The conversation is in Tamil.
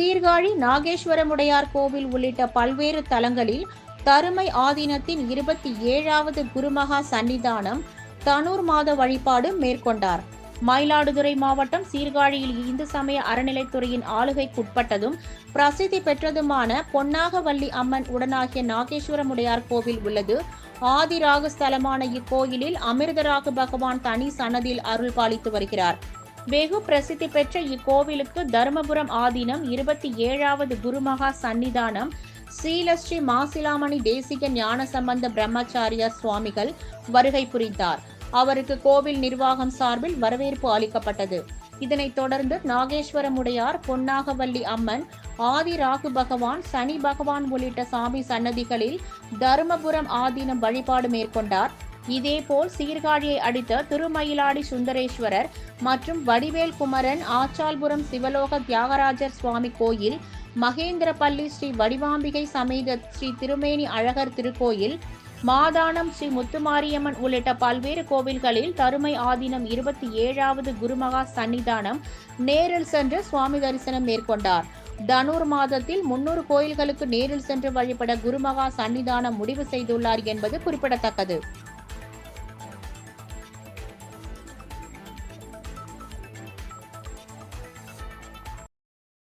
சீர்காழி நாகேஸ்வரமுடையார் கோவில் உள்ளிட்ட பல்வேறு தலங்களில் தருமை ஆதீனத்தின் இருபத்தி ஏழாவது குருமகா சன்னிதானம் தனூர் மாத வழிபாடு மேற்கொண்டார். மயிலாடுதுறை மாவட்டம் சீர்காழியில் இந்து சமய அறநிலைத்துறையின் ஆளுகைக்குட்பட்டதும் பிரசித்தி பெற்றதுமான பொன்னாகவல்லி அம்மன் உடனாகிய நாகேஸ்வரமுடையார் கோவில் உள்ளது. ஆதிராகு ஸ்தலமான இக்கோயிலில் அமிர்தராகு பகவான் தனி சன்னதியில் அருள் பாலித்து வருகிறார். வெகு பிரசித்தி பெற்ற இக்கோவிலுக்கு தருமபுரம் ஆதீனம் இருபத்தி ஏழாவது குருமகா சன்னிதானம் சீலஸ்ரீ மாசிலாமணி தேசிக ஞான சம்பந்த பிரம்மச்சாரியா சுவாமிகள் வருகை புரிந்தார். அவருக்கு கோவில் நிர்வாகம் சார்பில் வரவேற்பு அளிக்கப்பட்டது. இதனைத் தொடர்ந்து நாகேஸ்வரமுடையார் பொன்னாகவல்லி அம்மன் ஆதி ராகு பகவான் சனி பகவான் உள்ளிட்ட சாமி சன்னதிகளில் தருமபுரம் ஆதீனம் வழிபாடு மேற்கொண்டார். இதேபோல் சீர்காழியை அடித்த திருமயிலாடி சுந்தரேஸ்வரர் மற்றும் வடிவேல் குமரன் ஆச்சால்புரம் சிவலோக தியாகராஜர் சுவாமி கோயில் மகேந்திரப்பள்ளி ஸ்ரீ வடிவாம்பிகை சமேத ஸ்ரீ திருமேனி அழகர் திருக்கோயில் மாதானம் ஸ்ரீ முத்துமாரியம்மன் உள்ளிட்ட பல்வேறு கோவில்களில் தருமை ஆதீனம் இருபத்தி ஏழாவது குருமகா சன்னிதானம் நேரில் சென்று சுவாமி தரிசனம் மேற்கொண்டார். தனூர் மாதத்தில் முன்னூறு கோயில்களுக்கு நேரில் சென்று வழிபட குருமகா சன்னிதானம் முடிவு செய்துள்ளார் என்பது குறிப்பிடத்தக்கது.